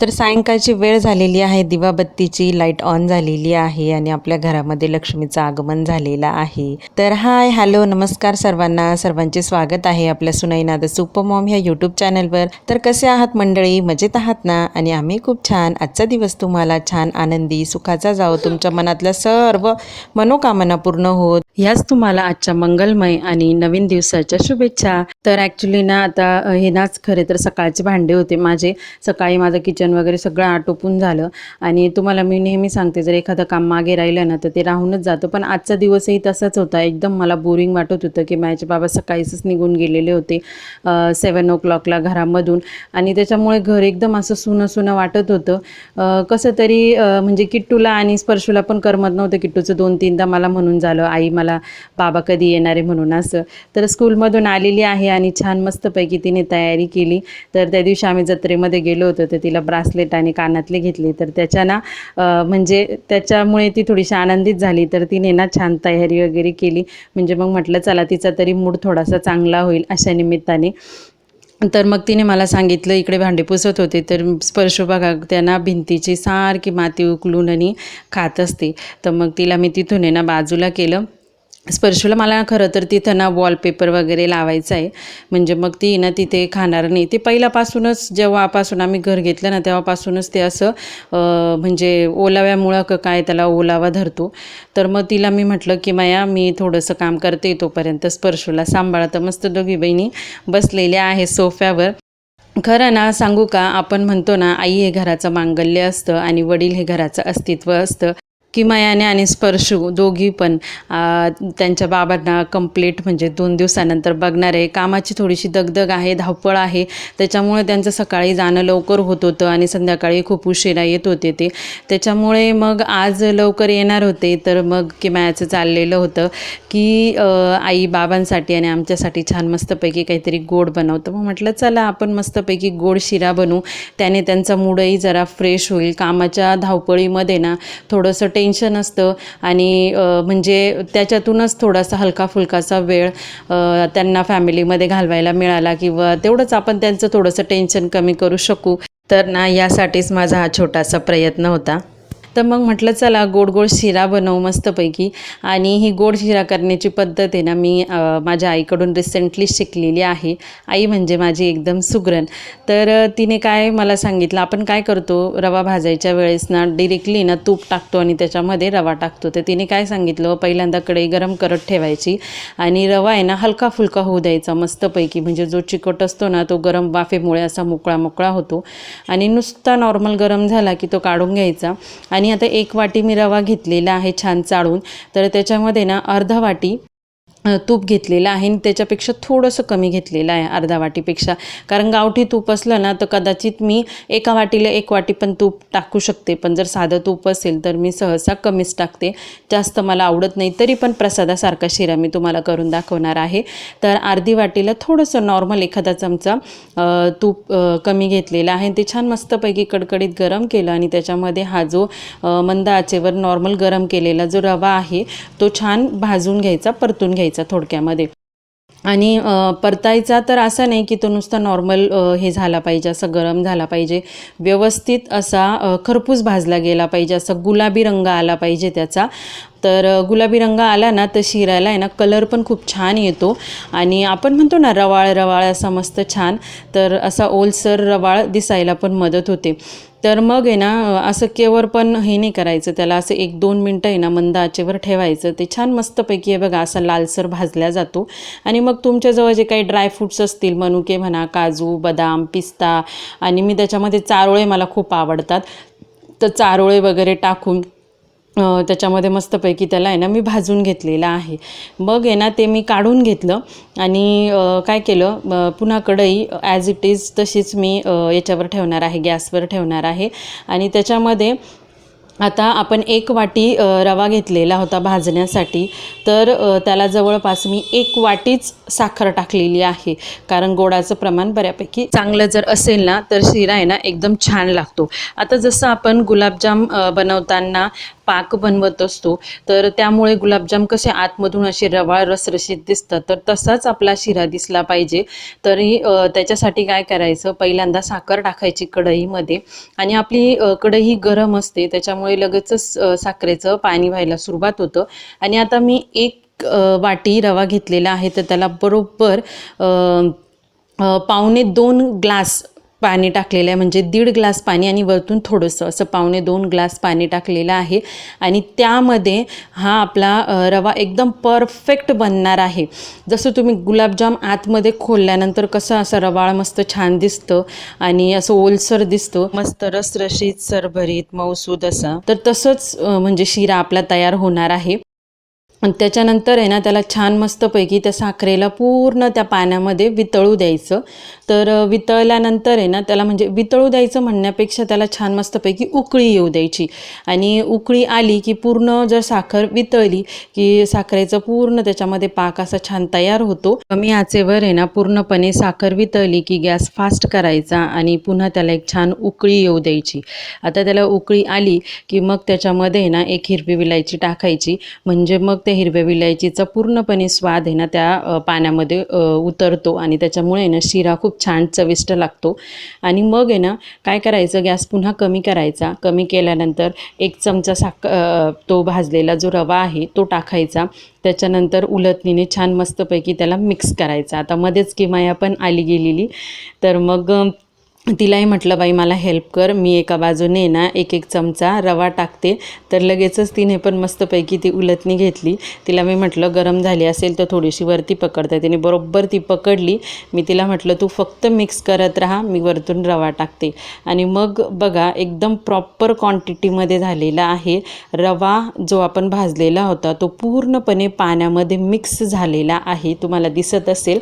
तर सायंकाळची वेळ झालेली आहे. दिवाबत्तीची लाइट ऑन झालेली आहे आणि आपल्या घरामध्ये लक्ष्मीचं आगमन झालेलं आहे. तर हाय हॅलो नमस्कार सर्वांना. सर्वांचे स्वागत आहे आपल्या सुनाईनाद सुपमॉम ह्या यूट्यूब चॅनलवर तर कसे आहात मंडळी? मजेत आहात ना? आणि आम्ही खूप छान. आजचा दिवस तुम्हाला छान आनंदी सुखाचा जाओ तुमच्या मनातल्या सर्व मनोकामना पूर्ण होत. ह्याच तुम्हाला आजच्या मंगलमय आणि नवीन दिवसाच्या शुभेच्छा. तर ॲक्च्युली ना आता हे नाच खरे तर सकाळचे भांडे होते. माझे सकाळी माझं किचन वगैरे सगळं आटोपून झालं. आणि तुम्हाला मी नेहमी सांगते जर एखादं काम मागे राहिलं ना तर ते राहूनच जातं. पण आजचा दिवसही तसाच होता. एकदम मला बोरिंग वाटत होतं की माझे बाबा सकाळीच निघून गेलेले होते सेवन ओ क्लॉकला घरामधून. आणि त्याच्यामुळे घर एकदम असं सुनं सुनं वाटत होतं. कसं तरी म्हणजे किट्टूला आणि स्पर्शूला पण करमत नव्हतं. किट्टूचं दोन तीनदा मला म्हणून झालं आई मला बाबा कधी येणार आहे म्हणून असं. तर स्कूलमधून आलेली आहे आणि छान मस्तपैकी तिने तयारी केली. तर त्या दिवशी आम्ही जत्रेमध्ये गेलो होतो तर तिला ब्रासलेट आणि कानातले घेतले. तर त्याच्या ना म्हणजे त्याच्यामुळे ती थोडीशी आनंदित झाली. तर तिने ना छान तयारी वगैरे केली. म्हणजे मग म्हटलं चला तिचा तरी मूड थोडासा चांगला होईल अशा निमित्ताने. तर मग तिने मला सांगितलं इकडे भांडे पुसत होते तर स्पर्श बघा त्यांना भिंतीची सारखी माती उकलून आणि खात असते. तर मग तिला मी तिथून आहे ना बाजूला केलं. स्पर्शूला मला खरं तर तिथं ना वॉलपेपर वगैरे लावायचं आहे. म्हणजे मग ती ना तिथे खाणार नाही. ते पहिल्यापासूनच जेव्हापासून आम्ही घर घेतलं ना तेव्हापासूनच ते असं म्हणजे ओलाव्यामुळं क काय त्याला ओलावा धरतो. तर मग तिला मी म्हटलं की माया मी थोडंसं काम करते तोपर्यंत स्पर्शूला सांभाळतं मस्त दोघी बहिणी बसलेल्या आहे सोफ्यावर. खरं ना सांगू का आपण म्हणतो ना आई हे घराचं मांगल्य असतं आणि वडील हे घराचं अस्तित्व असतं. किमयाने आणि स्पर्शू दोघी पण त्यांच्या बाबांना कंप्लीट म्हणजे दोन दिवसानंतर बघणार. आहे कामाची थोडीशी दगदग आहे धावपळ आहे. त्याच्यामुळे त्यांचं सकाळी जाणं लवकर होत होतं आणि संध्याकाळी खूप उशिरा येत होते ते. त्याच्यामुळे मग आज लवकर येणार होते तर मग किमायाचं चाललेलं होतं की आई बाबांसाठी आणि आमच्यासाठी छान मस्तपैकी काहीतरी गोड बनवतं. मग म्हटलं चला आपण मस्तपैकी गोड शिरा बनवू. त्याने त्यांचा मूडही जरा फ्रेश होईल. कामाच्या धावपळीमध्ये ना थोडंसं टेन्शन टेन्शन असतं आणि म्हणजे त्याच्यातूनच थोडासा हलका फुलकाचा वेळ त्यांना फॅमिलीमध्ये घालवायला मिळाला किंवा तेवढंच आपण त्यांचं थोडंसं टेन्शन कमी करू शकू. तर ना यासाठीच माझा हा छोटासा प्रयत्न होता. तर मग म्हटलं चला गोड गोड शिरा बनवू मस्तपैकी. आणि ही गोड शिरा करण्याची पद्धत आहे ना मी माझ्या आईकडून रिसेंटली शिकलेली आहे. आई म्हणजे माझी एकदम सुगरण. तर तिने काय मला सांगितलं आपण काय करतो रवा भाजायच्या वेळेस ना डिरेक्टली ना तूप टाकतो आणि त्याच्यामध्ये रवा टाकतो. तर तिने काय सांगितलं पहिल्यांदा कढई गरम करत ठेवायची आणि रवा आहे ना हलका फुलका होऊ द्यायचा मस्तपैकी. म्हणजे जो चिकट असतो ना तो गरम वाफेमुळे असा मोकळा मोकळा होतो आणि नुसता नॉर्मल गरम झाला की तो काढून घ्यायचा आणि आणि आता एक वाटी मी रवा घेतलेला आहे छान चाळून. तर त्याच्यामध्ये ना अर्धा वाटी तूप घेतलेलं आहे आणि त्याच्यापेक्षा थोडंसं कमी घेतलेलं आहे अर्धा वाटीपेक्षा. कारण गावठी तूप असलं ना तर कदाचित मी एका वाटीला एक वाटी पण तूप टाकू शकते. पण जर साधं तूप असेल तर मी सहसा कमीच टाकते. जास्त मला आवडत नाही तरी पण प्रसादासारखा शिरा मी तुम्हाला करून दाखवणार आहे. तर अर्धी वाटीला थोडंसं नॉर्मल एखादा चमचा तूप कमी घेतलेला आहे. ते छान मस्तपैकी कडकडीत गरम केलं आणि त्याच्यामध्ये हा जो मंद आचेवर नॉर्मल गरम केलेला जो रवा आहे तो छान भाजून घ्यायचा परतून घ्यायचा. थोडक्यामध्ये. आणि परतायचा तर असा नाही की तो नुसता नॉर्मल हे झाला पाहिजे असं गरम झाला पाहिजे. व्यवस्थित असा खरपूस भाजला गेला पाहिजे असा गुलाबी रंग आला पाहिजे त्याचा. तर गुलाबी रंग आला ना तर शिरायला आहे ना कलर पण खूप छान येतो. आणि आपण म्हणतो ना रवाळ रवाळ असा मस्त छान. तर असा ओलसर रवाळ दिसायला पण मदत होते. तर मग आहे ना असं केवर पण हे नाही करायचं. त्याला असं एक दोन मिनटं आहे ना मंद आचेवर ठेवायचं. ते छान मस्तपैकी आहे बघा असा लालसर भाजला जातो. आणि मग तुमच्याजवळ जे काही ड्रायफ्रूट्स असतील मनुके म्हणा काजू बदाम पिस्ता आणि मी त्याच्यामध्ये चारोळे मला खूप आवडतात. तर चारोळे वगैरे टाकून त्याच्यामध्ये मस्तपैकी त्याला आहे ना मी भाजून घेतलेलं आहे. मग आहे ना ते मी काढून घेतलं आणि काय केलं? पुन्हा कढई ॲज इट इज तशीच मी याच्यावर ठेवणार आहे गॅसवर ठेवणार आहे. आणि त्याच्यामध्ये आता आपण एक वाटी रवा घेतलेला होता भाजण्यासाठी. तर त्याला जवळपास मी एक वाटीच साखर टाकलेली आहे. कारण गोडाचं प्रमाण बऱ्यापैकी चांगलं जर असेल ना तर शिरा आहे ना एकदम छान लागतो. आता जसं आपण गुलाबजाम बनवताना पाक बनवत असतो. तर त्यामुळे गुलाबजाम कसे आतमधून असे रवाळ रसरशीत दिसतात. तर तसाच आपला शिरा दिसला पाहिजे. तरी त्याच्यासाठी काय करायचं? पहिल्यांदा साखर टाकायची कढईमध्ये. आणि आपली कढई गरम असते. त्याच्यामुळे लगेचच साखरेचं पाणी व्हायला सुरुवात होतं. आणि आता मी एक वाटी रवा घेतलेला आहे. तर त्याला बरोबर पावणे दोन ग्लास पाणी टाकलेलं आहे. म्हणजे दीड ग्लास पाणी आणि वरतून थोडंसं असं पावणे दोन ग्लास पाणी टाकलेलं आहे. आणि त्यामध्ये हा आपला रवा एकदम परफेक्ट बनणार आहे. जसं तुम्ही गुलाबजाम आतमध्ये खोलल्यानंतर कसं असं रवाळ मस्त छान दिसतं आणि असं ओलसर दिसतं. मस्त रसरशीत सरभरीत मऊसूद असा. तर तसंच म्हणजे शिरा आपला तयार होणार आहे. आणि त्याच्यानंतर आहे ना त्याला छान मस्तपैकी त्या साखरेला पूर्ण त्या पाण्यामध्ये वितळू द्यायचं. तर वितळल्यानंतर आहे ना त्याला म्हणजे वितळू द्यायचं म्हणण्यापेक्षा त्याला छान मस्तपैकी उकळी येऊ द्यायची. आणि उकळी आली की पूर्ण जर साखर वितळली की साखरेचं पूर्ण त्याच्यामध्ये पाक असा छान तयार होतो. कमी आचेवर आहे ना पूर्णपणे साखर वितळली की गॅस फास्ट करायचा आणि पुन्हा त्याला एक छान उकळी येऊ द्यायची. आता त्याला उकळी आली की मग त्याच्यामध्ये आहे ना एक हिरवी विलायची टाकायची. म्हणजे मग त्या हिरव्या विलायचीचा पूर्णपणे स्वाद आहे ना त्या पाण्यामध्ये उतरतो आणि त्याच्यामुळे ना शिरा खूप छान चविष्ट लागतो. आणि मग आहे ना काय करायचं? गॅस पुन्हा कमी करायचा. कमी केल्यानंतर एक चमचा साख तो भाजलेला जो रवा आहे तो टाकायचा. त्याच्यानंतर उलटणीने छान मस्तपैकी त्याला मिक्स करायचा. आता मध्येच किमाया पण आली गेलेली. तर मग तिलाही म्हटलं बाई मला हेल्प कर. मी एका बाजूने ना एक एक चमचा रवा टाकते. तर लगेचच तिने पण मस्तपैकी ती उलटणी घेतली. तिला मी म्हटलं गरम झाली असेल तर थोडीशी वरती पकडते. तिने बरोबर ती पकडली. मी तिला म्हटलं तू फक्त मिक्स करत राहा. मी वरतून रवा टाकते. आणि मग बघा एकदम प्रॉपर क्वांटिटीमध्ये झालेला आहे रवा जो आपण भाजलेला होता तो पूर्णपणे पाण्यामध्ये मिक्स झालेला आहे. तुम्हाला दिसत असेल.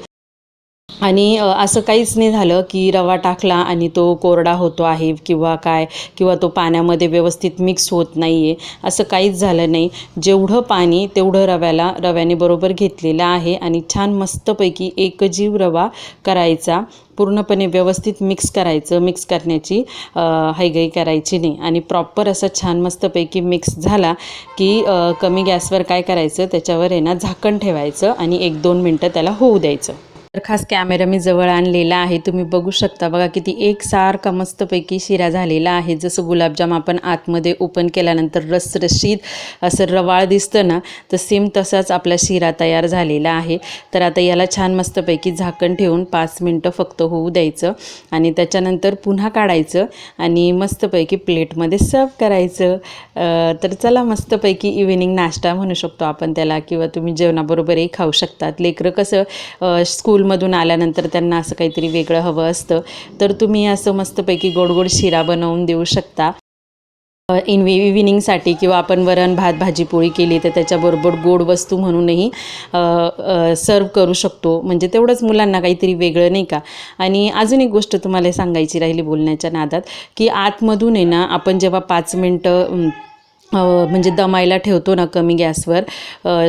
आणि असं काहीच नाही झालं की रवा टाकला आणि तो कोरडा होतो आहे किंवा काय किंवा तो पाण्यामध्ये व्यवस्थित मिक्स होत नाही आहे असं काहीच झालं नाही. जेवढं पाणी तेवढं रव्याला रव्याने बरोबर घेतलेलं आहे आणि छान मस्तपैकी एकजीव रवा करायचा पूर्णपणे व्यवस्थित मिक्स करायचं मिक्स करण्याची अ, हैगई करायची नाही. आणि प्रॉपर असं छान मस्तपैकी मिक्स झाला की कमी गॅसवर काय करायचं त्याच्यावर आहे ना झाकण ठेवायचं आणि एक दोन मिनटं त्याला होऊ द्यायचं. तर खास कॅमेरा मी जवळ आणलेला आहे. तुम्ही बघू शकता बघा किती एक सारखा मस्तपैकी शिरा झालेला आहे. जसं गुलाबजाम आपण आतमध्ये ओपन केल्यानंतर रसरशीत असं रवाळ दिसतं ना तर सेम तसाच आपला शिरा तयार झालेला आहे. तर आता याला छान मस्तपैकी झाकण ठेवून पाच मिनटं फक्त होऊ द्यायचं आणि त्याच्यानंतर पुन्हा काढायचं आणि मस्तपैकी प्लेटमध्ये सर्व करायचं. तर चला मस्तपैकी इव्हिनिंग नाश्ता म्हणू शकतो आपण त्याला किंवा तुम्ही जेवणाबरोबरही खाऊ शकतात. लेकरं कसं स्कूल स्कूलमधून आल्यानंतर त्यांना असं काहीतरी वेगळं हवं असतं. तर तुम्ही असं मस्तपैकी गोड गोड शिरा बनवून देऊ शकता. इन इव्हिनिंगसाठी किंवा आपण वरण भात भाजी पोळी केली तर त्याच्याबरोबर गोड वस्तू म्हणूनही सर्व करू शकतो. म्हणजे तेवढंच मुलांना काहीतरी वेगळं नाही का? आणि अजून एक गोष्ट तुम्हाला सांगायची राहिली बोलण्याच्या नादात की आतमधून आहे ना आपण जेव्हा पाच मिनटं म्हणजे दमायला ठेवतो ना कमी गॅसवर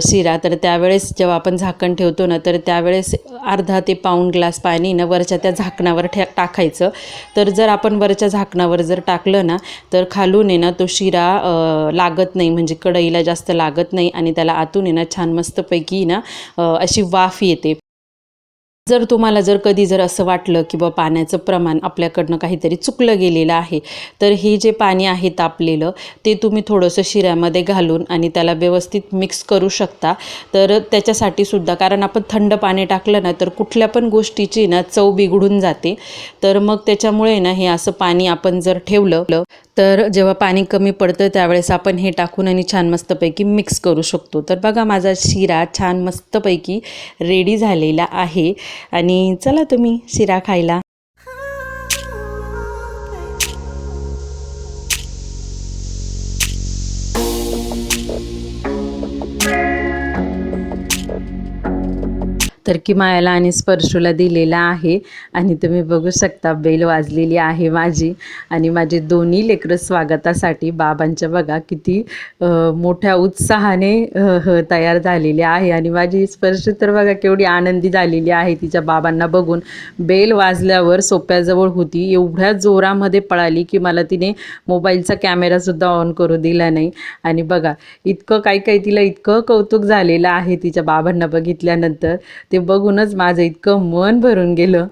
शिरा. तर त्यावेळेस जेव्हा आपण झाकण ठेवतो ना तर त्यावेळेस अर्धा ते पाऊण ग्लास पाणी ना वरच्या त्या झाकणावर ठे टाकायचं. तर जर आपण वरच्या झाकणावर जर टाकलं ना तर खालून आहे ना तो शिरा लागत नाही. म्हणजे कढईला जास्त लागत नाही आणि त्याला आतून आहे ना छान मस्तपैकी ना अशी वाफ येते. जर तुम्हाला जर कधी जर असं वाटलं की बा पाण्याचं प्रमाण आपल्याकडनं काहीतरी चुकलं गेलेलं आहे तर हे जे पाणी आहे तापलेलं ते तुम्ही थोडंसं शिऱ्यामध्ये घालून आणि त्याला व्यवस्थित मिक्स करू शकता. तर त्याच्यासाठी सुद्धा कारण आपण थंड पाणी टाकलं ना तर कुठल्या पण गोष्टीची ना चव बिघडून जाते. तर मग त्याच्यामुळे ना हे असं पाणी आपण जर ठेवलं तर जेव्हा पाणी कमी पडतं त्यावेळेस आपण हे टाकून आणि छान मस्तपैकी मिक्स करू शकतो. तर बघा माझा शिरा छान मस्तपैकी रेडी झालेला आहे. आणि चला तुम्ही शिरा खायला. तर की मायाला आणि स्पर्शूला दिलेला आहे. आणि तुम्ही बघू शकता बेल वाजलेली आहे माझी. आणि माझे दोन्ही लेकरं स्वागतासाठी बाबांच्या बघा किती मोठ्या उत्साहाने ह, तयार झालेले आहे. आणि माझी स्पर्श तर बघा केवढी आनंदी झालेली आहे तिच्या बाबांना बघून. बेल वाजल्यावर सोप्याजवळ होती. एवढ्या जोरामध्ये पळाली की मला तिने मोबाईलचा कॅमेरासुद्धा ऑन करू दिला नाही. आणि बघा इतकं काही काही तिला इतकं कौतुक झालेलं आहे तिच्या बाबांना बघितल्यानंतर. ते बघूनच माझं इतकं मन भरून गेलं.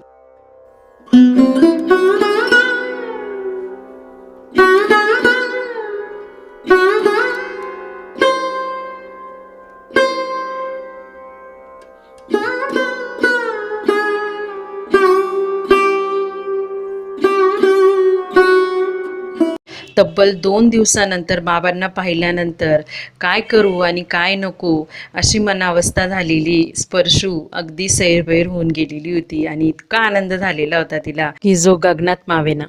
तब्बल दोन दिवसानंतर बाबांना पाहिल्यानंतर काय करू आणि काय नको अशी मनावस्था झालेली स्पर्शू अगदी सैरभैर होऊन गेलेली होती आणि इतका आनंद झालेला होता तिला की जो गगनात मावेना.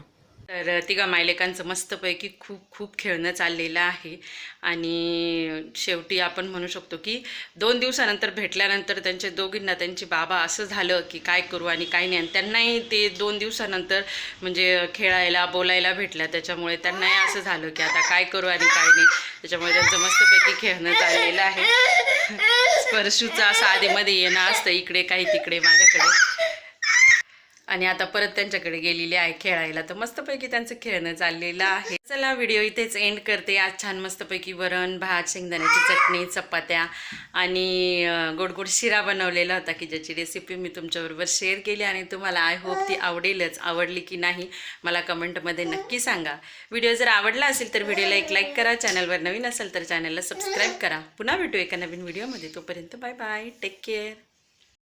तर तिघा मायलेकांचं मस्तपैकी खूप खूप खेळणं चाललेलं आहे. आणि शेवटी आपण म्हणू शकतो की दोन दिवसानंतर भेटल्यानंतर त्यांच्या दोघींना त्यांची बाबा असं झालं की काय करू आणि काय नाही. आणि त्यांनाही ते दोन दिवसानंतर म्हणजे खेळायला बोलायला भेटल्या. त्याच्यामुळे त्यांनाही असं झालं की आता काय करू आणि काय नाही. त्याच्यामुळे त्यांचं मस्तपैकी खेळणं चाललेलं आहे. स्पर्शूचं असं आधीमध्ये येणं असतं इकडे काही तिकडे माझ्याकडे आणि आता परत त्यांच्याकडे गेलेली आहे खेळायला. तर मस्तपैकी त्यांचं खेळणं चाललेलं आहे. चला व्हिडिओ इथेच एंड करते. आज छान मस्तपैकी वरण भात शेंगदाण्याची चटणी चपात्या आणि गोडगोड गोड गोड शिरा बनवलेला होता की ज्याची रेसिपी मी तुमच्याबरोबर शेअर केली आणि तुम्हाला आय होप ती आवडेलच. आवडली की नाही मला कमेंटमध्ये नक्की सांगा. व्हिडिओ जर आवडला असेल तर व्हिडिओला एक लाईक करा. चॅनलवर नवीन असेल तर चॅनलला सबस्क्राईब करा. पुन्हा भेटू एका नवीन व्हिडिओमध्ये तोपर्यंत बाय बाय टेक केअर